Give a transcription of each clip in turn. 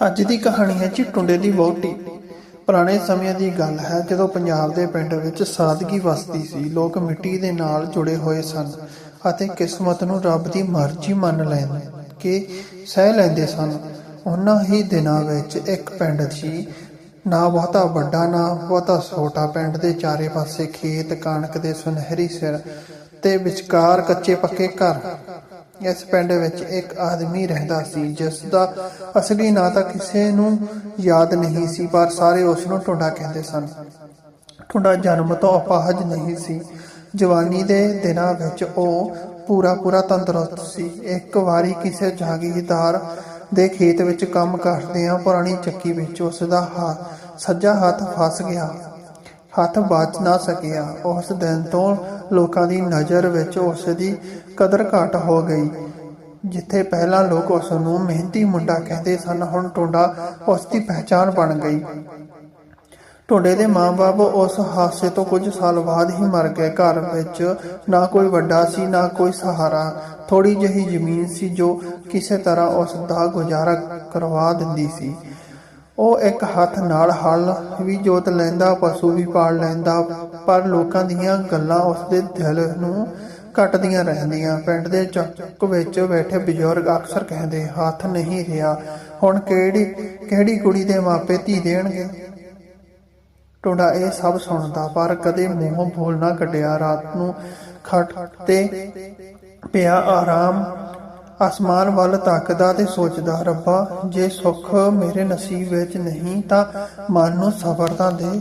ਅੱਜ ਦੀ ਕਹਾਣੀ ਹੈ ਜੀ ਟੁੰਡੇ ਦੀ ਵਹੁਟੀ। ਪੁਰਾਣੇ ਸਮਿਆਂ ਦੀ ਗੱਲ ਹੈ, ਜਦੋਂ ਪੰਜਾਬ ਦੇ ਪਿੰਡ ਵਿੱਚ ਸਾਦਗੀ ਵਸਦੀ ਸੀ, ਲੋਕ ਮਿੱਟੀ ਦੇ ਨਾਲ ਜੁੜੇ ਹੋਏ ਸਨ ਅਤੇ ਕਿਸਮਤ ਨੂੰ ਰੱਬ ਦੀ ਮਰਜ਼ੀ ਮੰਨ ਲੈਣ ਕੇ ਸਹਿ ਲੈਂਦੇ ਸਨ। ਉਹਨਾਂ ਹੀ ਦਿਨਾਂ ਵਿੱਚ ਇੱਕ ਪਿੰਡ ਸੀ। ਨਾ ਬਹੁਤਾ ਵੱਡਾ, ਨਾ ਬਹੁਤਾ ਛੋਟਾ। ਪਿੰਡ ਦੇ ਚਾਰੇ ਪਾਸੇ ਖੇਤ, ਕਣਕ ਦੇ ਸੁਨਹਿਰੀ ਸਿਰ ਤੇ ਵਿਚਕਾਰ ਕੱਚੇ ਪੱਕੇ ਘਰ। ਇਸ ਪਿੰਡ ਵਿੱਚ ਇੱਕ ਆਦਮੀ ਰਹਿੰਦਾ ਸੀ ਜਿਸ ਦਾ ਅਸਲੀ ਨਾਂ ਤਾਂ ਕਿਸੇ ਨੂੰ ਯਾਦ ਨਹੀਂ ਸੀ, ਪਰ ਸਾਰੇ ਉਸ ਨੂੰ ਟੁੰਡਾ ਕਹਿੰਦੇ ਸਨ। ਟੁੰਡਾ ਜਨਮ ਤੋਂ ਅਪਾਹਜ ਨਹੀਂ ਸੀ। ਜਵਾਨੀ ਦੇ ਦਿਨਾਂ ਵਿੱਚ ਉਹ ਪੂਰਾ ਪੂਰਾ ਤੰਦਰੁਸਤ ਸੀ। ਇੱਕ ਵਾਰੀ ਕਿਸੇ ਜਾਗੀਰਦਾਰ ਦੇ ਖੇਤ ਵਿੱਚ ਕੰਮ ਕਰਦਿਆਂ ਪੁਰਾਣੀ ਚੱਕੀ ਵਿੱਚ ਉਸ ਦਾ ਸੱਜਾ ਹੱਥ ਫਸ ਗਿਆ। ਹੱਥ ਬਚ ਨਾ ਸਕਿਆ। ਉਸ ਦਿਨ ਤੋਂ ਲੋਕਾਂ ਦੀ ਨਜ਼ਰ ਵਿੱਚ ਉਸ ਦੀ ਕਦਰ ਘਟ ਹੋ ਗਈ। ਜਿੱਥੇ ਪਹਿਲਾਂ ਲੋਕ ਉਸ ਨੂੰ ਮਿਹਨਤੀ ਮੁੰਡਾ ਕਹਿੰਦੇ ਸਨ, ਹੁਣ ਟੋਂਡਾ ਉਸ ਦੀ ਪਹਿਚਾਣ ਬਣ ਗਈ। ਟੋਂਡੇ ਦੇ ਮਾਂ-ਬਾਪ ਉਸ ਹਾਦਸੇ ਤੋਂ ਕੁਝ ਸਾਲ ਬਾਅਦ ਹੀ ਮਰ ਗਏ। ਘਰ ਵਿੱਚ ਨਾ ਕੋਈ ਵੱਡਾ ਸੀ, ਨਾ ਕੋਈ ਸਹਾਰਾ। ਥੋੜੀ ਜਿਹੀ ਜ਼ਮੀਨ ਸੀ ਜੋ ਕਿਸੇ ਤਰ੍ਹਾਂ ਉਸ ਦਾ ਗੁਜ਼ਾਰਾ ਕਰਵਾ ਦਿੰਦੀ ਸੀ। ਉਹ ਇੱਕ ਹੱਥ ਨਾਲ ਹਲ ਵੀ ਜੋਤ ਲੈਂਦਾ, ਪਸ਼ੂ ਵੀ ਪਾਲ ਲੈਂਦਾ, ਪਰ ਲੋਕਾਂ ਦੀਆਂ ਗੱਲਾਂ ਉਸ ਦੇ ਦਿਲ ਨੂੰ ਕੱਟਦੀਆਂ ਰਹਿੰਦੀਆਂ। ਪਿੰਡ ਦੇ ਚੱਕ ਵਿੱਚ ਬੈਠੇ ਬਜ਼ੁਰਗ ਅਕਸਰ ਕਹਿੰਦੇ, ਹੱਥ ਨਹੀਂ ਰਿਹਾ, ਹੁਣ ਕਿਹੜੀ ਕਿਹੜੀ ਕੁੜੀ ਦੇ ਮਾਪੇ ਧੀ ਦੇਣਗੇ? ਟੋਡਾ ਇਹ ਸਭ ਸੁਣਦਾ, ਪਰ ਕਦੇ ਮੂੰਹੋਂ ਬੋਲ ਨਾ ਕੱਢਿਆ। ਰਾਤ ਨੂੰ ਖਟ ਤੇ ਪਿਆ ਆਰਾਮ ਅਸਮਾਨ ਵੱਲ ਤੱਕਦਾ ਤੇ ਸੋਚਦਾ, ਰੱਬਾ, ਜੇ ਸੁੱਖ ਮੇਰੇ ਨਸੀਬ ਵਿੱਚ ਨਹੀਂ ਤਾਂ ਮਨ ਨੂੰ ਸਬਰ ਤਾਂ ਦੇ।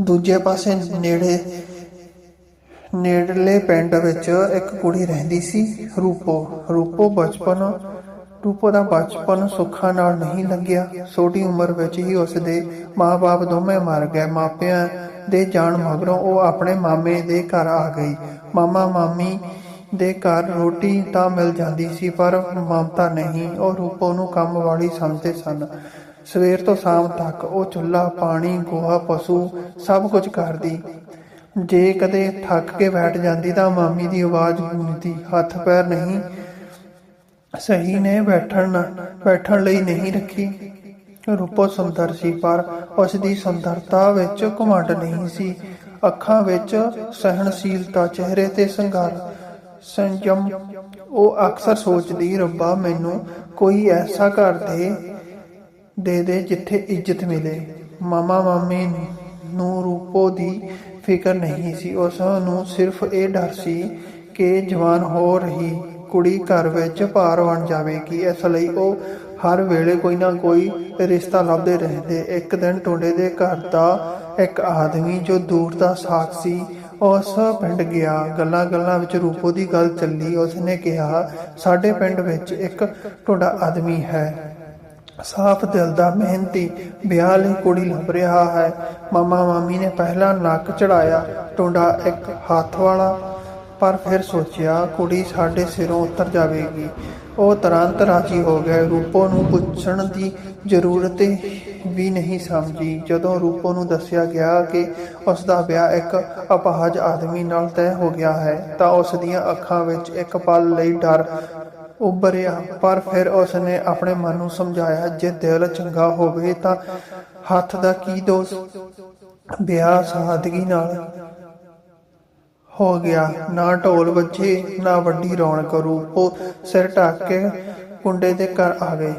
ਦੂਜੇ ਪਾਸੇ ਨੇੜੇ, ਨੇੜਲੇ ਪਿੰਡ ਵਿੱਚ ਇੱਕ ਕੁੜੀ ਰਹਿੰਦੀ ਸੀ, ਰੂਪੋ। ਰੂਪੋ ਬਚਪਨ, ਰੂਪੋ ਦਾ ਬਚਪਨ ਸੁੱਖਾਂ ਨਾਲ ਨਹੀਂ ਲੰਘਿਆ। ਛੋਟੀ ਉਮਰ ਵਿੱਚ ਹੀ ਉਸ ਦੇ ਮਾਪੇ ਦੋਵੇਂ ਮਰ ਗਏ। ਮਾਪਿਆਂ ਦੇ ਜਾਣ ਮਗਰੋਂ ਉਹ ਆਪਣੇ ਮਾਮੇ ਦੇ ਘਰ ਆ ਗਈ। ਮਾਮਾ ਮਾਮੀ ਦੇ ਘਰ ਰੋਟੀ ਤਾਂ ਮਿਲ ਜਾਂਦੀ ਸੀ, ਪਰ ਮਮਤਾ ਨਹੀਂ। ਉਹ ਰੂਪੋ ਨੂੰ ਕੰਮ ਵਾਲੀ ਸਮਝਦੇ ਸਨ। ਸਵੇਰ ਤੋਂ ਸ਼ਾਮ ਤੱਕ ਉਹ ਚੁੱਲ੍ਹਾ, ਪਾਣੀ, ਗੋਹਾ, ਪਸ਼ੂ ਸਭ ਕੁਝ ਕਰਦੀ। ਜੇ ਕਦੇ ਥੱਕ ਕੇ ਬੈਠ ਜਾਂਦੀ ਤਾਂ ਮਾਮੀ ਦੀ ਆਵਾਜ਼ ਗੂੰਜਦੀ, ਹੱਥ ਪੈਰ ਨਹੀਂ ਸਹੀ ਨੇ ਬੈਠਣ ਬੈਠਣ ਲਈ ਨਹੀਂ ਰੱਖੀ। ਰੂਪੋ ਸੁੰਦਰ ਸੀ, ਪਰ ਉਸ ਦੀ ਸੁੰਦਰਤਾ ਵਿੱਚ ਘਮੰਡ ਨਹੀਂ ਸੀ। ਅੱਖਾਂ ਵਿੱਚ ਸਹਿਣਸ਼ੀਲਤਾ, ਚਿਹਰੇ ਤੇ ਸੰਘਾਰ ਸੰਜਮ। ਉਹ ਅਕਸਰ ਸੋਚਦੀ, ਰੱਬਾ, ਮੈਨੂੰ ਕੋਈ ਐਸਾ ਘਰ ਦੇ ਦੇ ਦੇ ਜਿੱਥੇ ਇੱਜ਼ਤ ਮਿਲੇ। ਮਾਮਾ ਮਾਮੀ ਨੂੰ ਰੂਪੋ ਦੀ ਫਿਕਰ ਨਹੀਂ ਸੀ। ਉਸ ਨੂੰ ਸਿਰਫ ਇਹ ਡਰ ਸੀ ਕਿ ਜਵਾਨ ਹੋ ਰਹੀ ਕੁੜੀ ਘਰ ਵਿੱਚ ਭਾਰ ਬਣ ਜਾਵੇਗੀ। ਇਸ ਲਈ ਉਹ ਹਰ ਵੇਲੇ ਕੋਈ ਨਾ ਕੋਈ ਰਿਸ਼ਤਾ ਲੱਭਦੇ ਰਹਿੰਦੇ। ਇੱਕ ਦਿਨ ਟੋਡੇ ਦੇ ਘਰ ਦਾ ਇੱਕ ਆਦਮੀ ਜੋ ਦੂਰ ਦਾ ਸਾਖ ਸੀ ਉਸ ਪਿੰਡ ਗਿਆ। ਗੱਲਾਂ ਗੱਲਾਂ ਵਿੱਚ ਰੂਪੋ ਦੀ ਗੱਲ ਚੱਲੀ। ਉਸਨੇ ਕਿਹਾ, ਸਾਡੇ ਪਿੰਡ ਵਿੱਚ ਇੱਕ ਟੋਡਾ ਆਦਮੀ ਹੈ। ਸਾਫ਼ ਦਿਲ ਦਾ, ਮਿਹਨਤੀ, ਵਿਆਹ ਲਈ ਕੁੜੀ ਲੱਭ ਰਿਹਾ ਹੈ। ਮਾਮਾ ਮਾਮੀ ਨੇ ਪਹਿਲਾਂ ਨੱਕ ਚੜਾਇਆ ਟੋਂਡਾ ਇੱਕ ਹੱਥ ਵਾਲਾ। ਪਰ ਫਿਰ ਸੋਚਿਆ, ਕੁੜੀ ਸਾਡੇ ਸਿਰੋਂ ਉਤਰ ਜਾਵੇਗੀ। ਉਹ ਤੁਰੰਤ ਰਾਜੀ ਹੋ ਗਏ। ਰੂਪੋ ਨੂੰ ਪੁੱਛਣ ਦੀ ਜ਼ਰੂਰਤ ਵੀ ਨਹੀਂ ਸਮਝੀ। ਜਦੋਂ ਰੂਪੋ ਨੂੰ ਦੱਸਿਆ ਗਿਆ ਕਿ ਉਸ ਦਾ ਵਿਆਹ ਇੱਕ ਅਪਾਹਜ ਆਦਮੀ ਨਾਲ ਤੈਅ ਹੋ ਗਿਆ ਹੈ, ਤਾਂ ਉਸ ਦੀਆਂ ਅੱਖਾਂ ਵਿੱਚ ਇੱਕ ਪਲ ਲਈ ਡਰ ਉੱਭਰਿਆ। ਪਰ ਫਿਰ ਉਸ ਨੇ ਆਪਣੇ ਮਨ ਨੂੰ ਸਮਝਾਇਆ, ਜੇ ਦਿਲ ਚੰਗਾ ਹੋਵੇ ਤਾਂ ਹੱਥ ਦਾ ਕੀ ਦੋਸ਼? ਵਿਆਹ ਸਾਦਗੀ ਨਾਲ ਹੋ ਗਿਆ। ਨਾ ਢੋਲ ਵੱਜੇ, ਨਾ ਵੱਡੀ ਰੌਣਕ। ਰੂਪੋ ਸਿਰ ਢੱਕ ਕੇ ਕੁੰਡੇ ਦੇ ਘਰ ਆ ਗਏ।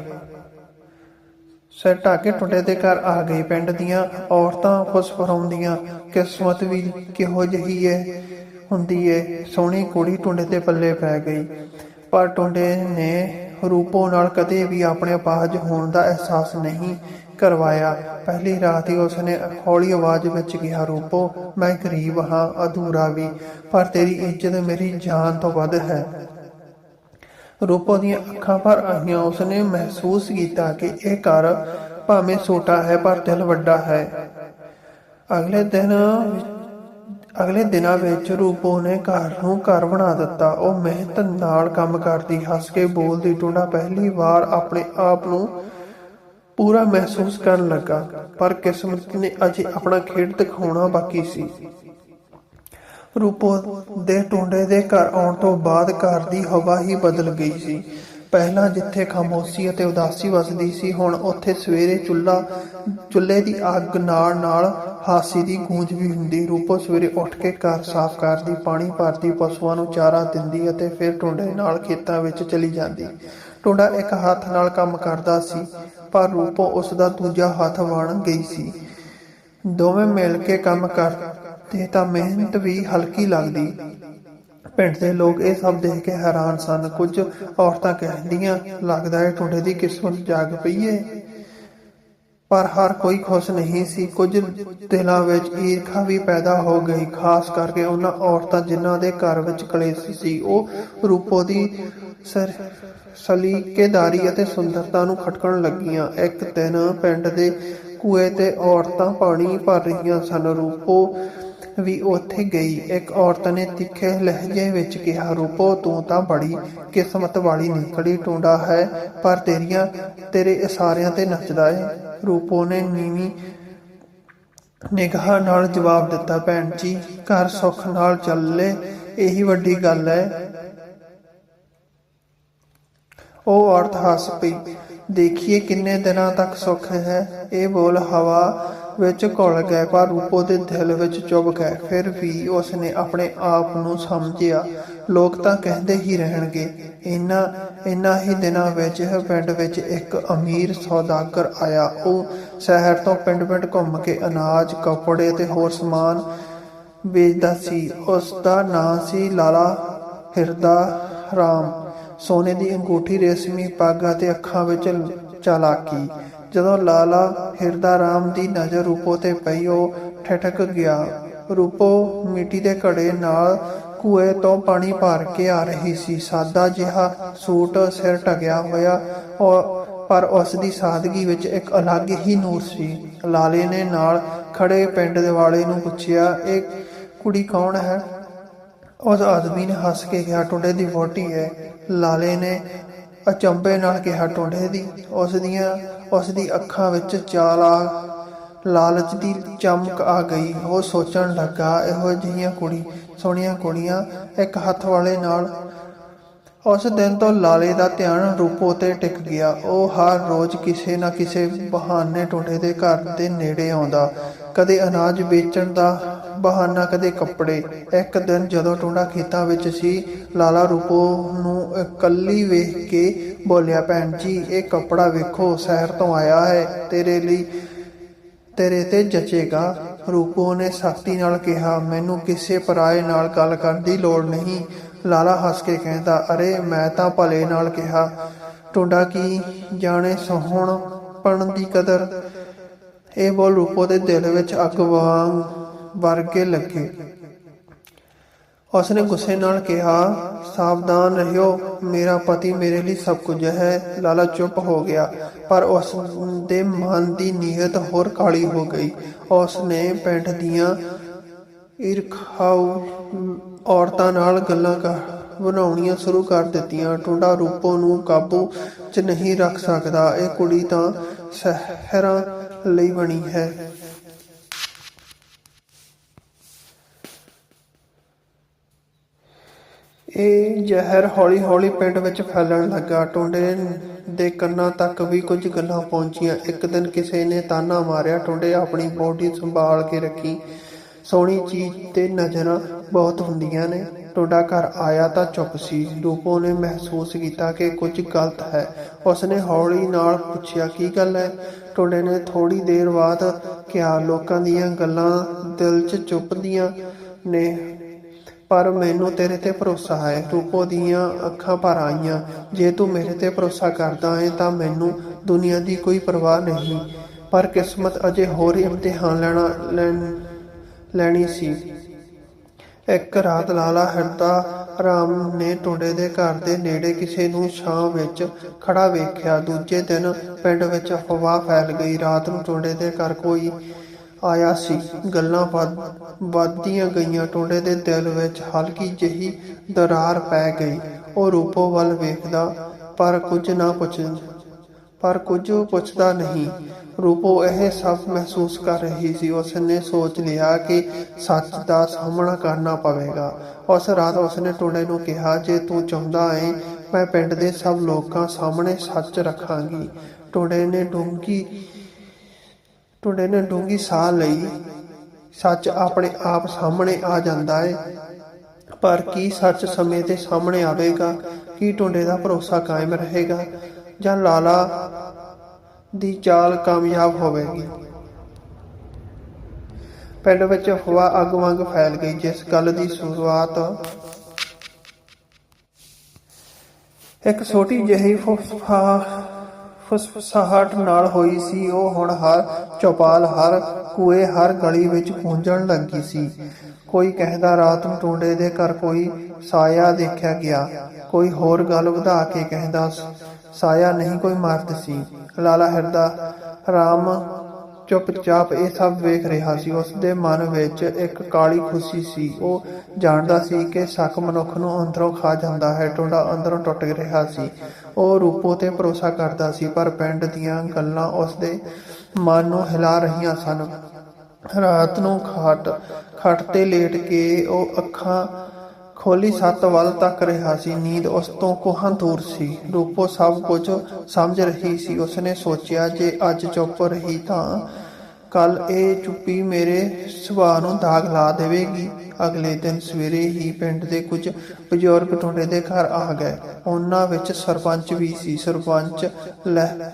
ਸਿਰ ਢੱਕ ਕੇ ਟੁੱਟੇ ਦੇ ਘਰ ਆ ਗਈ। ਪਿੰਡ ਦੀਆਂ ਔਰਤਾਂ ਫੁਸਫਰਾਉਂਦੀਆਂ ਕਿਸਮਤ ਵੀ ਕਿਹੋ ਜਿਹੀ ਹੈ ਹੁੰਦੀ ਹੈ ਸੋਹਣੀ ਕੁੜੀ ਟੁੰਡੇ ਦੇ ਪੱਲੇ ਪੈ ਗਈ। ਪਰ ਟੁੰਡੇ ਨੇ ਰੂਪੋ ਨਾਲ ਕਦੇ ਵੀ ਆਪਣੇ ਅਪਾਹਜ ਹੋਣ ਦਾ ਅਹਿਸਾਸ ਨਹੀਂ ਕਰਵਾਇਆ। ਪਹਿਲੀ ਰਾਤ ਹੀ ਉਸਨੇ ਹੌਲੀ ਆਵਾਜ਼ ਵਿੱਚ ਕਿਹਾ, ਰੂਪੋ, ਮੈਂ ਗਰੀਬ ਹਾਂ, ਅਧੂਰਾ ਵੀ, ਪਰ ਤੇਰੀ ਇੱਜ਼ਤ ਮੇਰੀ ਜਾਨ ਤੋਂ ਵੱਧ ਹੈ। ਰੂਪੋ ਦੀਆਂ ਅੱਖਾਂ ਭਰ ਆਈਆਂ, ਉਸਨੇ ਮਹਿਸੂਸ ਕੀਤਾ ਕਿ ਇਹ ਘਰ ਭਾਵੇਂ ਛੋਟਾ ਹੈ, ਪਰ ਦਿਲ ਵੱਡਾ ਹੈ। ਅਗਲੇ ਦਿਨ ਅਗਲੇ ਦਿਨਾਂ ਵਿੱਚ ਰੂਪੋ ਨੇ ਘਰ ਨੂੰ ਘਰ ਬਣਾ ਦਿੱਤਾ। ਉਹ ਮਿਹਨਤ ਨਾਲ ਕੰਮ ਕਰਦੀ, ਹੱਸ ਕੇ ਬੋਲਦੀ, ਟੁੰਡਾ ਪਹਿਲੀ ਵਾਰ ਆਪਣੇ ਆਪ ਨੂੰ ਪੂਰਾ ਮਹਿਸੂਸ ਕਰਨ ਲੱਗਾ। ਪਰ ਕਿਸਮਤ ਨੇ ਅਜੇ ਆਪਣਾ ਖੇਡ ਦਿਖਾਉਣਾ ਬਾਕੀ ਸੀ। ਰੂਪੋ ਦੇ ਟੁੰਡੇ ਦੇ ਘਰ ਆਉਣ ਤੋਂ ਬਾਅਦ ਘਰ ਦੀ ਹਵਾ ਹੀ ਬਦਲ ਗਈ ਸੀ। ਪਹਿਲਾਂ ਜਿੱਥੇ ਖਾਮੋਸ਼ੀ ਅਤੇ ਉਦਾਸੀ ਵਸਦੀ ਸੀ, ਹੁਣ ਉੱਥੇ ਸਵੇਰੇ ਚੁੱਲ੍ਹਾ, ਚੁੱਲ੍ਹੇ ਦੀ ਅੱਗ ਨਾਲ ਨਾਲ ਹਾਸੀ ਦੀ ਗੂੰਜ ਵੀ ਹੁੰਦੀ। ਰੂਪੋ ਸਵੇਰੇ ਉੱਠ ਕੇ ਘਰ ਸਾਫ਼ ਕਰਦੀ, ਪਾਣੀ ਭਰਦੀ, ਪਸ਼ੂਆਂ ਨੂੰ ਚਾਰਾ ਦਿੰਦੀ ਅਤੇ ਫਿਰ ਟੁੰਡੇ ਨਾਲ ਖੇਤਾਂ ਵਿੱਚ ਚਲੀ ਜਾਂਦੀ। ਟੁੰਡਾ ਇੱਕ ਹੱਥ ਨਾਲ ਕੰਮ ਕਰਦਾ ਸੀ, ਪਰ ਰੂਪੋ ਉਸ ਦਾ ਦੂਜਾ ਹੱਥ ਬਣ ਗਈ ਸੀ। ਦੋਵੇਂ ਮਿਲ ਕੇ ਕੰਮ ਕਰ ਤਾਂ ਮਿਹਨਤ ਵੀ ਹਲਕੀ ਲੱਗਦੀ। ਪਿੰਡ ਦੇ ਲੋਕ ਇਹ ਸਭ ਦੇਖ ਕੇ ਹੈਰਾਨ ਸਨ। ਕੁਝ ਔਰਤਾਂ ਕਹਿੰਦੀਆਂ, ਲੱਗਦਾ ਹੈ ਟੁੰਡੇ ਦੀ ਕਿਸਮਤ ਜਾਗ ਪਈ ਏ। ਪਰ ਹਰ ਕੋਈ ਖੁਸ਼ ਨਹੀਂ ਸੀ। ਕੁਝ ਦਿਲਾਂ ਵਿੱਚ ਈਰਖਾ ਵੀ ਪੈਦਾ ਹੋ ਗਈ। ਖਾਸ ਕਰਕੇ ਉਹਨਾਂ ਔਰਤਾਂ ਜਿਨ੍ਹਾਂ ਦੇ ਘਰ ਵਿੱਚ ਕਲੇਸ਼ ਸੀ। ਉਹ ਰੂਪੋ ਦੀ ਸਰ, ਸਲੀਕੇਦਾਰੀ ਅਤੇ ਸੁੰਦਰਤਾ ਨੂੰ ਖਟਕਣ ਲੱਗੀਆਂ। ਇੱਕ ਦਿਨ ਪਿੰਡ ਦੇ ਕੂਏ ਤੇ ਔਰਤਾਂ ਪਾਣੀ ਭਰ ਰਹੀਆਂ ਸਨ। ਰੂਪੋ ਵੀ ਉੱਥੇ ਗਈ। ਇੱਕ ਔਰਤ ਨੇ ਤਿੱਖੇ ਲਹਿਜੇ ਵਿੱਚ ਕਿਹਾ, ਰੂਪੋ, ਤੂੰ ਤਾਂ ਬੜੀ ਕਿਸਮਤ ਵਾਲੀ ਨਿਕਲੀ, ਟੁੰਡਾ ਹੈ, ਪਰ ਤੇਰੀਆਂ, ਤੇਰੇ ਇਸ਼ਾਰਿਆਂ ਤੇ ਨੱਚਦਾ ਏ। ਰੂਪੋ ਨੇ ਨੀਵੀਂ ਨਿਗਾਹ ਨਾਲ ਜਵਾਬ ਦਿੱਤਾ, ਭੈਣ ਜੀ, ਘਰ ਸੁੱਖ ਨਾਲ ਚੱਲੇ, ਇਹੀ ਵੱਡੀ ਗੱਲ ਹੈ। ਉਹ ਔਰਤ ਹੱਸ ਪਈ, ਦੇਖੀਏ ਕਿੰਨੇ ਦਿਨਾਂ ਤੱਕ ਸੁੱਖ ਹੈ। ਇਹ ਬੋਲ ਹਵਾ ਵਿੱਚ ਘੁਲ ਗਏ, ਪਰ ਰੂਪੋ ਦੇ ਦਿਲ ਵਿੱਚ ਚੁੱਭ ਗਏ। ਫਿਰ ਵੀ ਉਸਨੇ ਆਪਣੇ ਆਪ ਨੂੰ ਸਮਝਿਆ। ਲੋਕ ਤਾਂ ਕਹਿੰਦੇ ਹੀ ਰਹਿਣਗੇ ਇਨਾ ਇਨਾ ਹੀ ਦਿਨਾਂ ਵਿੱਚ ਪਿੰਡ ਵਿੱਚ ਇੱਕ ਅਮੀਰ ਸੌਦਾਗਰ ਆਇਆ। ਉਹ ਸ਼ਹਿਰ ਤੋਂ ਪਿੰਡ-ਪਿੰਡ ਘੁੰਮ ਕੇ ਅਨਾਜ, ਕੱਪੜੇ ਤੇ ਹੋਰ ਸਮਾਨ ਵੇਚਦਾ ਸੀ। ਉਸ ਦਾ ਨਾਂ ਸੀ ਲਾਲਾ ਹਿਰਦਾ ਰਾਮ। ਸੋਨੇ ਦੀ ਅੰਗੂਠੀ, ਰੇਸ਼ਮੀ ਪੱਗ ਅਤੇ ਅੱਖਾਂ ਵਿੱਚ ਚਾਲਾਕੀ। ਜਦੋਂ ਲਾਲਾ ਹਿਰਦਾ ਰਾਮ ਦੀ ਨਜ਼ਰ ਰੂਪੋ ਤੇ ਪਈ, ਉਹ ਠਠਕ ਗਿਆ। ਰੂਪੋ ਮਿੱਟੀ ਦੇ ਘੜੇ ਨਾਲ ਕੂਏ ਤੋਂ ਪਾਣੀ ਭਰ ਕੇ ਆ ਰਹੀ ਸੀ। ਸਾਦਾ ਜਿਹਾ ਸੂਟ ਸਿਰ ਢਕਿਆ ਹੋਇਆ ਔਰ ਪਰ ਉਸ ਦੀ ਸਾਦਗੀ ਵਿੱਚ ਇੱਕ ਅਲੱਗ ਹੀ ਨੂਰ ਸੀ। ਲਾਲੇ ਨੇ ਨਾਲ ਖੜੇ ਪਿੰਡ ਦੇ ਵਾਲੇ ਨੂੰ ਪੁੱਛਿਆ, ਇਹ ਕੁੜੀ ਕੌਣ ਹੈ? ਉਸ ਆਦਮੀ ਨੇ ਹੱਸ ਕੇ ਕਿਹਾ ਟੁੰਡੇ ਦੀ ਵੋਟੀ ਹੈ। ਲਾਲੇ ਨੇ ਅਚੰਬੇ ਨਾਲ ਕਿਹਾ ਟੁੰਡੇ ਦੀ। ਉਸ ਦੀਆਂ, ਉਸ ਦੀ ਅੱਖਾਂ ਵਿੱਚ ਚਾਲਾ ਲਾਲਚ ਦੀ ਚਮਕ ਆ ਗਈ। ਉਹ ਸੋਚਣ ਲੱਗਾ, ਇਹੋ ਜਿਹੀਆਂ ਕੁੜੀ, ਸੋਹਣੀਆਂ ਕੁੜੀਆਂ ਇੱਕ ਹੱਥ ਵਾਲੇ ਨਾਲ। ਉਸ ਦਿਨ ਤੋਂ ਲਾਲੇ ਦਾ ਧਿਆਨ ਰੂਪੋ ਤੇ ਟਿਕ ਗਿਆ। ਉਹ ਹਰ ਰੋਜ਼ ਕਿਸੇ ਨਾ ਕਿਸੇ ਬਹਾਨੇ ਟੁੰਡੇ ਦੇ ਘਰ ਦੇ ਨੇੜੇ ਆਉਂਦਾ। ਕਦੇ ਅਨਾਜ ਵੇਚਣ ਦਾ ਬਹਾਨਾ ਕਦੇ ਕੱਪੜੇ। ਇੱਕ ਦਿਨ ਜਦੋਂ ਟੁੰਡਾ ਖੇਤਾਂ ਵਿੱਚ ਸੀ, ਲਾਲਾ ਰੂਪੋ ਨੂੰ ਇਕੱਲੀ ਵੇਖ ਕੇ ਬੋਲਿਆ, ਭੈਣ ਜੀ, ਇਹ ਕੱਪੜਾ ਵੇਖੋ, ਸ਼ਹਿਰ ਤੋਂ ਆਇਆ ਹੈ, ਤੇਰੇ ਲਈ, ਤੇਰੇ ਤੇ ਜਚੇਗਾ। ਰੂਪੋ ਨੇ ਸਖਤੀ ਨਾਲ ਕਿਹਾ, ਮੈਨੂੰ ਕਿਸੇ ਪਰਾਏ ਨਾਲ ਗੱਲ ਕਰਨ ਦੀ ਲੋੜ ਨਹੀਂ। ਲਾਲਾ ਹੱਸ ਕੇ ਕਹਿੰਦਾ, ਅਰੇ, ਮੈਂ ਤਾਂ ਭਲੇ ਨਾਲ ਕਿਹਾ, ਟੁੰਡਾ ਕੀ ਜਾਣੇ ਸੋਹਣ ਪਣ ਦੀ ਕਦਰ? ਇਹ ਬੋਲ ਰੂਪੋ ਦੇ ਦਿਲ ਵਿੱਚ ਅੱਗ ਵਾਂਗ ਵਰਗੇ ਲੱਗੇ। ਉਸਨੇ ਗੁੱਸੇ ਨਾਲ ਕਿਹਾ, ਸਾਵਧਾਨ ਰਹਿਓ, ਮੇਰਾ ਪਤੀ ਮੇਰੇ ਲਈ ਸਭ ਕੁਝ ਹੈ। ਲਾਲਾ ਚੁੱਪ ਹੋ ਗਿਆ, ਪਰ ਉਸ ਦੇ ਮਨ ਦੀ ਨੀਅਤ ਹੋਰ ਕਾਲੀ ਹੋ ਗਈ। ਉਸਨੇ ਪਿੰਡ ਦੀਆਂ ਈਰਖਾਊ ਔਰਤਾਂ ਨਾਲ ਗੱਲਾਂ ਕਰ ਬਣਾਉਣੀਆਂ ਸ਼ੁਰੂ ਕਰ ਦਿੱਤੀਆਂ। ਟੁੰਡਾ ਰੂਪੋ ਨੂੰ ਕਾਬੂ 'ਚ ਨਹੀਂ ਰੱਖ ਸਕਦਾ। ਇਹ ਕੁੜੀ ਤਾਂ ਸਹਿਰਾਂ ਲਈ ਬਣੀ ਹੈ। ਇਹ ਜ਼ਹਿਰ ਹੌਲੀ-ਹੌਲੀ ਪਿੰਡ ਵਿੱਚ ਫੈਲਣ ਲੱਗਾ। ਟੁੰਡੇ ਦੇ ਕੰਨਾਂ ਤੱਕ ਵੀ ਕੁਝ ਗੱਲਾਂ ਪਹੁੰਚੀਆਂ। ਇੱਕ ਦਿਨ ਕਿਸੇ ਨੇ ਤਾਨਾ ਮਾਰਿਆ। ਟੁੰਡੇ ਆਪਣੀ ਬੋਡੀ ਸੰਭਾਲ ਕੇ ਰੱਖੀ। ਸੋਹਣੀ ਚੀਜ਼ ਤੇ ਨਜ਼ਰਾਂ ਬਹੁਤ ਹੁੰਦੀਆਂ ਨੇ। ਟੋਡਾ ਘਰ ਆਇਆ ਤਾਂ ਚੁੱਪ ਸੀ। ਰੂਪੋ ਨੇ ਮਹਿਸੂਸ ਕੀਤਾ ਕਿ ਕੁਝ ਗਲਤ ਹੈ। ਉਸਨੇ ਹੌਲੀ ਨਾਲ ਪੁੱਛਿਆ, ਕੀ ਗੱਲ ਹੈ? ਟੋਡੇ ਨੇ ਥੋੜੀ ਦੇਰ ਬਾਅਦ ਕਿਹਾ, ਲੋਕਾਂ ਦੀਆਂ ਗੱਲਾਂ ਦਿਲ 'ਚ ਚੁੱਪਦੀਆਂ ਨੇ। ਪਰ ਮੈਨੂੰ ਤੇਰੇ ਤੇ ਭਰੋਸਾ ਹੈ ਰੂਪੋ ਦੀਆਂ ਅੱਖਾਂ ਭਰ ਆਈਆਂ। ਜੇ ਤੂੰ ਮੇਰੇ ਤੇ ਭਰੋਸਾ ਕਰਦਾ ਹੈ, ਤਾਂ ਮੈਨੂੰ ਦੁਨੀਆ ਦੀ ਕੋਈ ਪਰਵਾਹ ਨਹੀਂ। ਪਰ ਕਿਸਮਤ ਅਜੇ ਹੋਰ ਇਮਤਿਹਾਨ ਲੈਣਾ, ਲੈਣ- ਲੈਣੀ ਸੀ। ਇੱਕ ਰਾਤ ਲਾਲਾ ਹਰਦਾ ਰਾਮ ਨੇ ਟੁੰਡੇ ਦੇ ਘਰ ਦੇ ਨੇੜੇ ਕਿਸੇ ਨੂੰ ਛਾਂ ਵਿੱਚ ਖੜਾ ਵੇਖਿਆ। ਦੂਜੇ ਦਿਨ ਪਿੰਡ ਵਿੱਚ ਅਫਵਾਹ ਫੈਲ ਗਈ। ਰਾਤ ਨੂੰ ਟੁੰਡੇ ਦੇ ਘਰ ਕੋਈ ਆਇਆ ਸੀ। ਗੱਲਾਂ ਵੱਧ- ਵੱਧਦੀਆਂ ਗਈਆਂ। ਟੁੰਡੇ ਦੇ ਦਿਲ ਵਿੱਚ ਹਲਕੀ ਜਿਹੀ ਦਰਾਰ ਪੈ ਗਈ। ਉਹ ਰੂਪੋ ਵੱਲ ਵੇਖਦਾ, ਪਰ ਕੁਝ ਨਾ ਪੁੱਛ, ਪਰ ਕੁਝ ਪੁੱਛਦਾ ਨਹੀਂ। ਰੂਪੋ ਇਹ ਸਭ ਮਹਿਸੂਸ ਕਰ ਰਹੀ ਸੀ। ਉਸਨੇ ਸੋਚ ਲਿਆ ਕਿ ਸੱਚ ਦਾ ਸਾਹਮਣਾ ਕਰਨਾ ਪਵੇਗਾ। ਉਸ ਰਾਤ ਉਸਨੇ ਟੁੰਡੇ ਨੂੰ ਕਿਹਾ, ਜੇ ਤੂੰ ਚਾਹੁੰਦਾ ਹੈ ਮੈਂ ਪਿੰਡ ਦੇ ਸਭ ਲੋਕਾਂ ਸਾਹਮਣੇ ਸੱਚ ਰੱਖਾਂਗੀ। ਟੁੰਡੇ ਨੇ ਡੂੰਗੀ ਟੁੰਡੇ ਨੇ ਡੂੰਗੀ ਸਾਹ ਲਈ ਸੱਚ ਆਪਣੇ ਆਪ ਸਾਹਮਣੇ ਆ ਜਾਂਦਾ ਹੈ ਪਰ ਕੀ ਸੱਚ ਸਮੇਂ ਤੇ ਸਾਹਮਣੇ ਆਵੇਗਾ? ਕੀ ਟੁੰਡੇ ਦਾ ਭਰੋਸਾ ਕਾਇਮ ਰਹੇਗਾ? ਜਾਂ ਲਾਲਾ ਦੀ ਚਾਲ ਕਾਮਯਾਬ ਹੋਵੇਗੀ? ਪਿੰਡ ਵਿੱਚ ਹਵਾ ਅੱਗ ਵਾਂਗ ਫੈਲ ਗਈ, ਜਿਸ ਗੱਲ ਦੀ ਸ਼ੁਰੂਆਤ ਇੱਕ ਛੋਟੀ ਜਿਹੀ ਫੁਸਫਾ ਫੁਸਫਸਾਹਟ ਨਾਲ ਹੋਈ ਸੀ, ਉਹ ਹੁਣ ਹਰ ਚੌਪਾਲ, ਹਰ ਕੂਏ, ਹਰ ਗਲੀ ਵਿੱਚ ਗੂੰਜਣ ਲੱਗੀ ਸੀ। ਕੋਈ ਕਹਿੰਦਾ ਰਾਤ ਨੂੰ ਟੁੰਡੇ ਦੇ ਘਰ ਕੋਈ ਸਾਇਆ ਦੇਖਿਆ ਗਿਆ। ਕੋਈ ਹੋਰ ਗੱਲ ਵਧਾ ਕੇ ਕਹਿੰਦਾ, ਸਾਇਆ ਨਹੀਂ, ਕੋਈ ਮਰਦ ਸੀ। ਲਾਲਾ ਹਿਰਦਾ ਰਾਮ ਚੁੱਪਚਾਪ ਇਹ ਸਭ ਵੇਖ ਰਿਹਾ ਸੀ। ਉਸ ਦੇ ਮਨ ਵਿੱਚ ਇੱਕ ਕਾਲੀ ਖੁਸ਼ੀ ਸੀ। ਉਹ ਜਾਣਦਾ ਸੀ ਕਿ ਸ਼ੱਕ ਮਨੁੱਖ ਨੂੰ ਅੰਦਰੋਂ ਖਾ ਜਾਂਦਾ ਹੈ, ਟੁੰਡਾ ਅੰਦਰੋਂ ਟੁੱਟ ਰਿਹਾ ਸੀ। ਉਹ ਰੂਪੋ ਤੇ ਭਰੋਸਾ ਕਰਦਾ ਸੀ, ਪਰ ਪਿੰਡ ਦੀਆਂ ਗੱਲਾਂ ਉਸ ਦੇ ਮਨ ਨੂੰ ਹਿਲਾ ਰਹੀਆਂ ਸਨ। ਰਾਤ ਨੂੰ ਖਾਟ ਖੱਟ ਤੇ ਲੇਟ ਕੇ ਉਹ ਅੱਖਾਂ ਖੋਲੀ ਸੱਤ ਵੱਲ ਤੱਕ ਰਿਹਾ ਸੀ। ਨੀਂਦ ਉਸ ਤੋਂ ਕੋਹਾਂ ਦੂਰ ਸੀ। ਰੂਪੋ ਸਭ ਕੁਝ ਸਮਝ ਰਹੀ ਸੀ। ਉਸਨੇ ਸੋਚਿਆ, ਜੇ ਅੱਜ ਚੁੱਪ ਰਹੀ ਤਾਂ ਕੱਲ ਇਹ ਚੁੱਪੀ ਮੇਰੇ ਸੁਭਾਅ ਨੂੰ ਦਾਗ ਲਾ ਦੇਵੇਗੀ। ਅਗਲੇ ਦਿਨ ਸਵੇਰੇ ਹੀ ਪਿੰਡ ਦੇ ਕੁਝ ਬਜ਼ੁਰਗ ਟੁੰਡੇ ਦੇ ਘਰ ਆ ਗਏ। ਉਹਨਾਂ ਵਿੱਚ ਸਰਪੰਚ ਵੀ ਸੀ। ਸਰਪੰਚ ਲਹਿ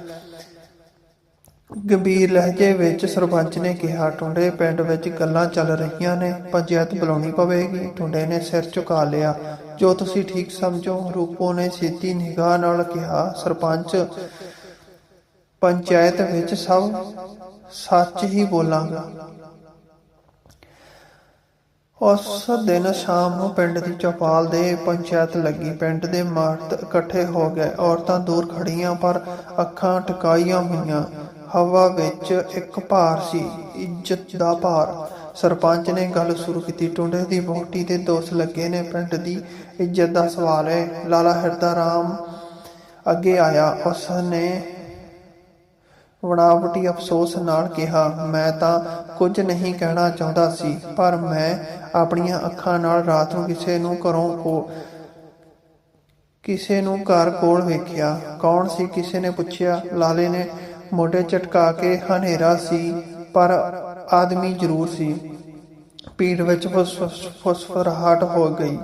ਗੰਭੀਰ ਲਹਿਜੇ ਵਿੱਚ ਸਰਪੰਚ ਨੇ ਕਿਹਾ, ਟੁੰਡੇ ਪਿੰਡ ਵਿੱਚ ਗੱਲਾਂ ਚੱਲ ਰਹੀਆਂ ਨੇ, ਪੰਚਾਇਤ ਬੁਲਾਉਣੀ ਪਵੇਗੀ। ਟੁੰਡੇ ਨੇ ਸਿਰ ਝੁਕਾ ਲਿਆ। ਜੋ ਤੁਸੀਂ ਠੀਕ ਸਮਝੋ, ਰੂਪੋ ਨੇ ਸਿੱਧੀ ਨਿਗਾਹ ਨਾਲ ਕਿਹਾ। ਸਰਪੰਚ, ਪੰਚਾਇਤ ਵਿੱਚ ਸਭ ਸੱਚ ਹੀ ਬੋਲਾਂਗਾ। ਉਸ ਦਿਨ ਸ਼ਾਮ ਨੂੰ ਪਿੰਡ ਦੀ ਚੌਪਾਲ ਦੇ ਪੰਚਾਇਤ ਲੱਗੀ। ਪਿੰਡ ਦੇ ਮਰਦ ਇਕੱਠੇ ਹੋ ਗਏ। ਔਰਤਾਂ ਦੂਰ ਖੜੀਆਂ ਪਰ ਅੱਖਾਂ ਟਿਕਾਈਆਂ ਹੋਈਆਂ। ਹਵਾ ਵਿੱਚ ਇੱਕ ਭਾਰ ਸੀ, ਇੱਜ਼ਤ ਦਾ ਭਾਰ। ਸਰਪੰਚ ਨੇ ਗੱਲ ਸ਼ੁਰੂ ਕੀਤੀ। ਟੁੰਡੇ ਦੀ ਵੋਟੀ ਤੇ ਦੋਸ਼ ਲੱਗੇ ਨੇ। ਪਿੰਡ ਦੀ ਇੱਜ਼ਤ ਦਾ ਸਵਾਲ ਹੈ। ਲਾਲਾ ਹਿਰਦਾ ਰਾਮ ਅੱਗੇ ਆਇਆ। ਉਸ ਨੇ ਵਣਾਵਟੀ ਅਫਸੋਸ ਨਾਲ ਕਿਹਾ, ਮੈਂ ਤਾਂ ਕੁਝ ਨਹੀਂ ਕਹਿਣਾ ਚਾਹੁੰਦਾ ਸੀ, ਪਰ ਮੈਂ ਆਪਣੀਆਂ ਅੱਖਾਂ ਨਾਲ ਰਾਤ ਨੂੰ ਕਿਸੇ ਨੂੰ ਘਰੋਂ ਕੋ, ਕਿਸੇ ਨੂੰ ਘਰ ਕੋਲ ਵੇਖਿਆ। ਕੌਣ ਸੀ? ਕਿਸੇ ਨੇ ਪੁੱਛਿਆ। ਲਾਲੇ ਨੇ ਮੋਢੇ ਝਟਕਾ ਕੇ ਹਨੇਰਾ ਸੀ, ਪਰ ਆਦਮੀ ਜ਼ਰੂਰ ਸੀ। ਪੀੜ ਵਿੱਚ ਫੁਸ- ਫੁਸਫਰਾਹਟ ਹੋ ਗਈ।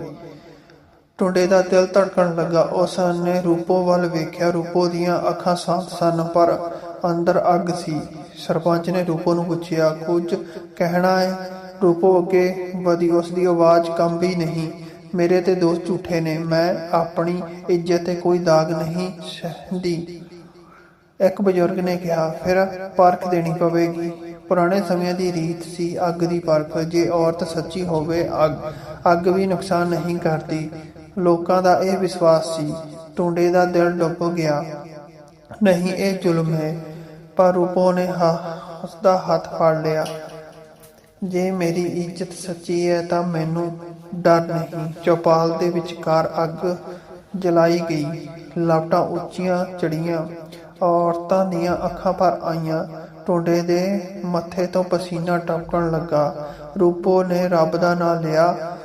ਟੁੰਡੇ ਦਾ ਦਿਲ ਧੜਕਣ ਲੱਗਾ। ਉਸ ਨੇ ਰੂਪੋ ਵੱਲ ਵੇਖਿਆ। ਰੂਪੋ ਦੀਆਂ ਅੱਖਾਂ ਸਾਫ਼ ਸਨ, ਪਰ ਅੰਦਰ ਅੱਗ ਸੀ। ਸਰਪੰਚ ਨੇ ਰੂਪੋ ਨੂੰ ਪੁੱਛਿਆ, ਕੁਝ ਕਹਿਣਾ ਹੈ ਰੂਪੋ ਅੱਗੇ ਵਧੀ। ਉਸ ਦੀ ਆਵਾਜ਼ ਕੰਬੀ ਨਹੀਂ। ਮੇਰੇ ਤੇ ਦੋਸਤ ਝੂਠੇ ਨੇ। ਮੈਂ ਆਪਣੀ ਇੱਜ਼ਤ ਤੇ ਕੋਈ ਦਾਗ ਨਹੀਂ ਸਹਿੰਦੀ। ਇੱਕ ਬਜ਼ੁਰਗ ਨੇ ਕਿਹਾ, ਫਿਰ ਪਰਖ ਦੇਣੀ ਪਵੇਗੀ। ਪੁਰਾਣੇ ਸਮਿਆਂ ਦੀ ਰੀਤ ਸੀ ਅੱਗ ਦੀ ਪਰਖ। ਜੇ ਔਰਤ ਸੱਚੀ ਹੋਵੇ, ਅੱਗ ਅੱਗ ਵੀ ਨੁਕਸਾਨ ਨਹੀਂ ਕਰਦੀ। ਲੋਕਾਂ ਦਾ ਇਹ ਵਿਸ਼ਵਾਸ ਸੀ, ਟੁੰਡੇ ਦਾ ਦਿਲ ਡੁੱਬ ਗਿਆ। ਨਹੀਂ, ਇਹ ਜ਼ੁਲਮ ਹੈ। ਪਰ ਰੂਪੋ ਨੇ ਹ- ਉਸਦਾ ਹੱਥ ਫੜ ਲਿਆ। ਜੇ ਮੇਰੀ ਇੱਜ਼ਤ ਸੱਚੀ ਹੈ, ਤਾਂ ਮੈਨੂੰ ਡਰ ਨਹੀਂ। ਚੌਪਾਲ ਦੇ ਵਿਚਕਾਰ ਅੱਗ ਜਲਾਈ ਗਈ। ਲਾਟਾਂ ਉੱਚੀਆਂ ਚੜੀਆਂ ਔਰਤਾਂ ਦੀਆਂ ਅੱਖਾਂ ਭਰ ਆਈਆਂ। ਟੁੰਡੇ ਦੇ ਮੱਥੇ ਤੋਂ ਪਸੀਨਾ ਟਪਕਣ ਲੱਗਾ। ਰੂਪੋ ਨੇ ਰੱਬ ਦਾ ਨਾਮ ਲਿਆ।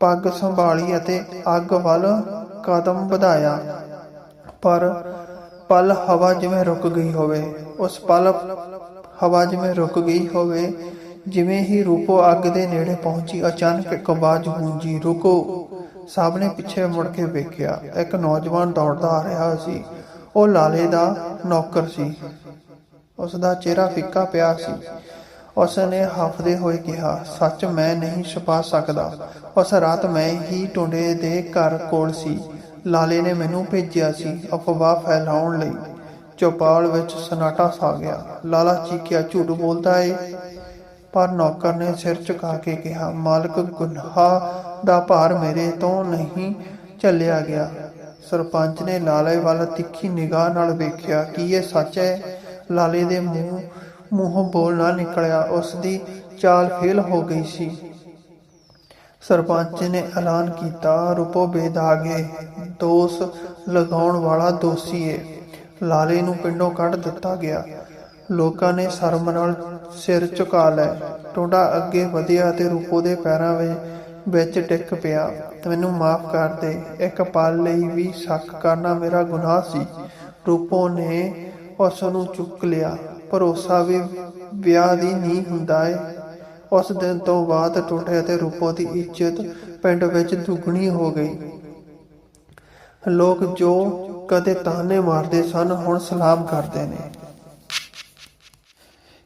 ਪੱਗ ਸੰਭਾਲੀ ਅਤੇ ਅੱਗ ਵੱਲ ਕਦਮ ਵਧਾਇਆ। ਪਰ ਪਲ ਹਵਾ ਜਿਵੇਂ ਰੁਕ ਗਈ ਹੋਵੇ, ਉਸ ਪਲ ਹਵਾ ਜਿਵੇਂ ਰੁਕ ਗਈ ਹੋਵੇ, ਜਿਵੇਂ ਹੀ ਰੂਪੋ ਅੱਗ ਦੇ ਨੇੜੇ ਪਹੁੰਚੀ, ਅਚਾਨਕ ਇੱਕ ਆਵਾਜ਼ ਗੂੰਜੀ, ਰੁਕੋ। ਸਭ ਨੇ ਪਿੱਛੇ ਮੁੜ ਕੇ ਵੇਖਿਆ, ਇੱਕ ਨੌਜਵਾਨ ਦੌੜਦਾ ਆ ਰਿਹਾ ਸੀ। ਉਹ ਲਾਲੇ ਦਾ ਨੌਕਰ ਸੀ। ਉਸ ਦਾ ਚਿਹਰਾ ਫਿੱਕਾ ਪਿਆ ਸੀ। ਉਸ ਨੇ ਹੱਫਦੇ ਹੋਏ ਕਿਹਾ, ਸੱਚ ਮੈਂ ਨਹੀਂ ਛਪਾ ਸਕਦਾ। ਉਸ ਰਾਤ ਮੈਂ ਹੀ ਟੁੰਡੇ ਦੇ ਘਰ ਕੋਲ ਸੀ। ਲਾਲੇ ਨੇ ਮੈਨੂੰ ਭੇਜਿਆ ਸੀ ਅਫਵਾਹ ਫੈਲਾਉਣ ਲਈ। ਚੌਪਾਲ ਵਿੱਚ ਸਨਾਟਾ ਸਾ ਗਿਆ। ਲਾਲਾ ਚੀਕਿਆ ਝੂਠ ਬੋਲਦਾ ਏ? ਪਰ ਨੌਕਰ ਨੇ ਸਿਰ ਝੁਕਾ ਕੇ ਕਿਹਾ, ਮਾਲਕ ਗੁਨਾਹ ਦਾ ਭਾਰ ਮੇਰੇ ਤੋਂ ਨਹੀਂ ਝੱਲਿਆ ਗਿਆ। ਸਰਪੰਚ ਨੇ ਲਾਲੇ ਵੱਲ ਤਿੱਖੀ ਨਿਗਾਹ ਨਾਲ ਵੇਖਿਆ ਕਿ ਇਹ ਸੱਚ ਹੈ। ਲਾਲੇ ਦੇ ਮੂੰਹ, ਮੂੰਹੋਂ ਬੋਲ ਨਾ ਨਿਕਲਿਆ। ਉਸ ਦੀ ਚਾਲ ਫੇਲ ਹੋ ਗਈ ਸੀ। ਸਰਪੰਚ ਨੇ ਐਲਾਨ ਕੀਤਾ ਰੂਪੋ ਬੇਦਾਗੇ, ਦੋਸ਼ ਲਗਾਉਣ ਵਾਲਾ ਦੋਸ਼ੀ ਏ। ਲਾਲੇ ਨੂੰ ਪਿੰਡੋਂ ਕੱਢ ਦਿੱਤਾ ਗਿਆ। ਲੋਕਾਂ ਨੇ ਸ਼ਰਮ ਨਾਲ ਸਿਰ ਝੁਕਾ ਲਏ। ਟੋਡਾ ਅੱਗੇ ਵਧਿਆ ਤੇ ਰੂਪੋ ਦੇ ਪੈਰਾਂ ਵਿੱਚ ਵਿੱਚ ਟਿਕ ਪਿਆ। ਮੈਨੂੰ ਮਾਫ ਕਰ ਦੇ। ਇੱਕ ਪਲ ਲਈ ਵੀ ਸ਼ੱਕ ਕਰਨਾ ਮੇਰਾ ਗੁਨਾਹ ਸੀ। ਰੂਪੋ ਨੇ ਉਸ ਨੂੰ ਚੁੱਕ ਲਿਆ। ਭਰੋਸਾ ਵੀ ਵਿਆਹ ਦੀ ਨਹੀਂ ਹੁੰਦਾ ਏ। ਉਸ ਦਿਨ ਤੋਂ ਬਾਅਦ ਟੁੱਟੇ ਅਤੇ ਰੂਪੋ ਦੀ ਇੱਜ਼ਤ ਪਿੰਡ ਵਿੱਚ ਦੁੱਗਣੀ ਹੋ ਗਈ। ਲੋਕ ਜੋ ਕਦੇ ਤਾਨੇ ਮਾਰਦੇ ਸਨ, ਹੁਣ ਸਲਾਮ ਕਰਦੇ ਨੇ।